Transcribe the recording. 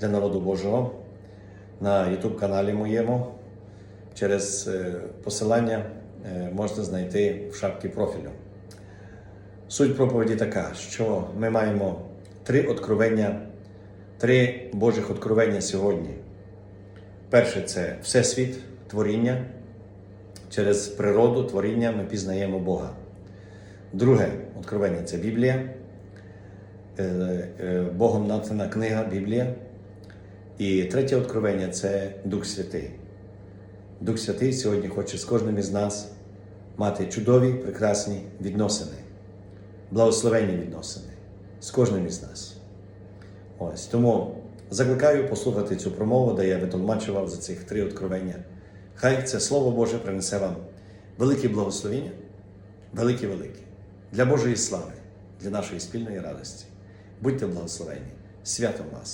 для народу Божого на YouTube каналі моєму. Через е, посилання е, можна знайти в шапці профілю. Суть проповіді така, що ми маємо три откровення, три Божих откровення сьогодні. Перше це Всесвіт, творіння. Через природу творіння ми пізнаємо Бога. Друге откровення це Біблія, е, Богом натхнена книга Біблія. І третє откровення це Дух Святий. Дух Святий сьогодні хоче з кожним із нас мати чудові, прекрасні відносини, благословенні відносини з кожним із нас. Ось тому закликаю послухати цю промову, де я витолмачував за цих три откровення. Хай це Слово Боже принесе вам велике благословення, велике-велике, для Божої слави, для нашої спільної радості. Будьте благословені. Святом вас!